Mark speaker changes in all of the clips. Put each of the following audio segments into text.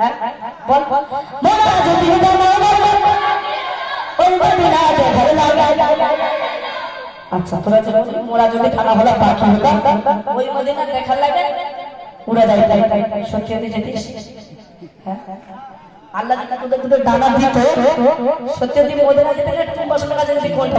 Speaker 1: হ্যাঁ? বল। মোরা যদি ওই মদিনাতে ঘর লাগে আচ্ছা তোরা যে মোরা যদি খানা হলো পাখি হতো ওই মদিনা দেখার লাগে? উড়ে যাই তাই তাই তাই সত্যি হতে যেতিস। হ্যাঁ? আল্লাহ যদি তোদের তোদের ডানা দিত সত্যি যদি মদিনা যেতে গেলে টুম্বাসনের কাছে যদি কোনটা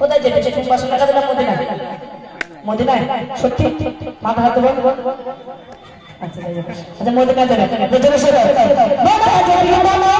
Speaker 1: কোথায় যেতে সে টুম্বাসনের কাছে মদিনা মদিনায়। সত্যি? মাথা হাতে বল আচ্ছা যাই হোক।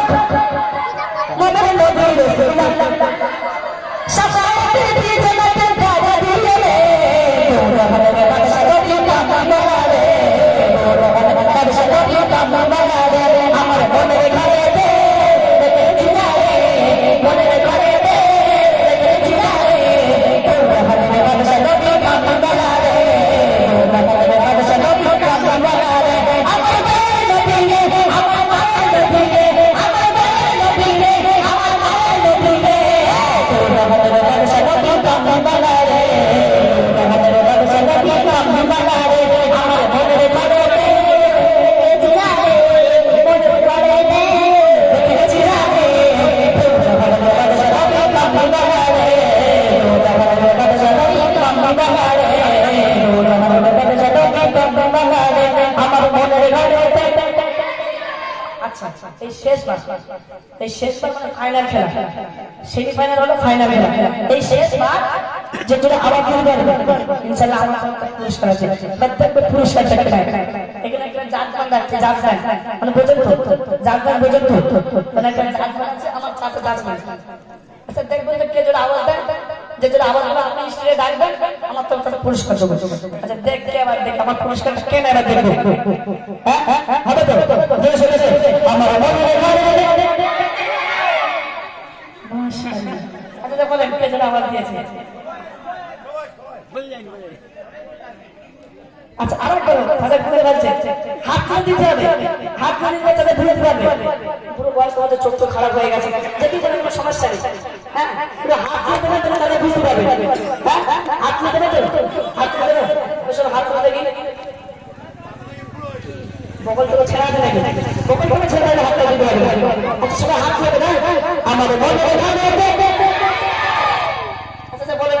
Speaker 1: আচ্ছা এই শেষবার মানে ফাইনাল খেলা। সেমি ফাইনাল হলো ফাইনাল খেলা। এই শেষবার আবার ইনশাআল্লাহ আমার পুরস্কার আছে। পুরস্কার এখানে একটা মানে তো তো। মানে একটা আছে, আমার আচ্ছা দেখবেন যে কে আওয়াজ যে আওয়াজ আপনি ডাকবেন আমার পুরস্কার দেবো। আচ্ছা দেখ কে আবার দেখ, আমার কে নেবে দেখব হ্যাঁ হবে তো। আমার মনে বলেন কে যেন দিয়েছে। আচ্ছা চোখ খারাপ হয়ে গেছে সমস্যা নেই। হ্যাঁ তাদের তুলে দেবে ওসব হাত তুলে দেখি বকল থেকে ছেড়া দেবে নাকি বকল থেকে ছেড়া দিলে হাতটা দিতে পারবে আচ্ছা সবাই হাত তুলে দেবে আমার মনে ভাবে আচ্ছা বলে আর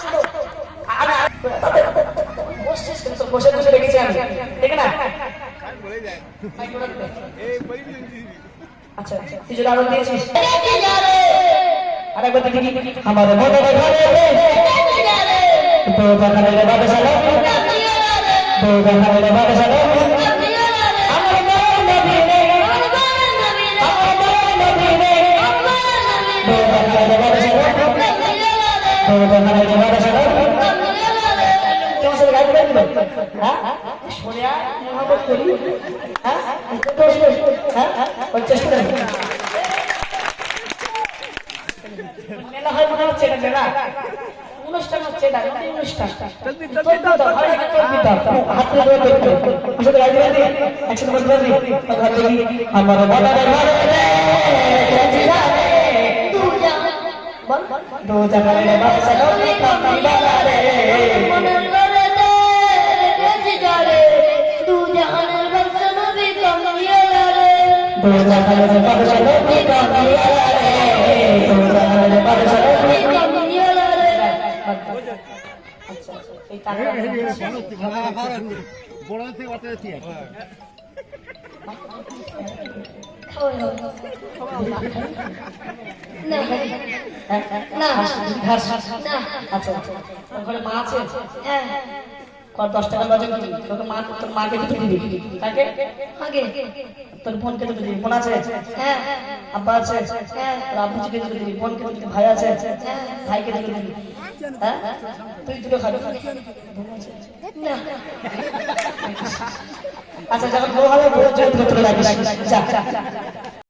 Speaker 1: বসে বসে রেখেছি আমি ঠিক না আচ্ছা তুই যদি আরও দিয়েছিস আরেকবার দেখি আমার মনে ঘরে সাথে হ্যাঁ শুনে মোহাম্মদ করি হ্যাঁ হ্যাঁ চেষ্টা মেলা হয় মনে হচ্ছে এটা মেলা অনুষ্ঠান হচ্ছে এটা অনুষ্ঠান তোর বিদ্যা, হয় না তোর বিদ্যা। হাত তুলে
Speaker 2: যাচ্ছি
Speaker 1: না আচ্ছা আচ্ছা ওখানে মা আছে কত দশ টাকা লজে দিবি তোকে মা তোর মাকে দুটো দিবি। তাকে তোর বোনকে দুটো দিবি। বোন আছে? হ্যাঁ। আব্বা আছে? তোর আব্বুজিকে দুটো দিবি। বোনকে দুটো দিবি। ভাই আছে? ভাইকে দুটো দিবি। হ্যাঁ? তুই দুটো খাবি। আচ্ছা যখন বউ হবে জোর করে তুলে রাখিস যা।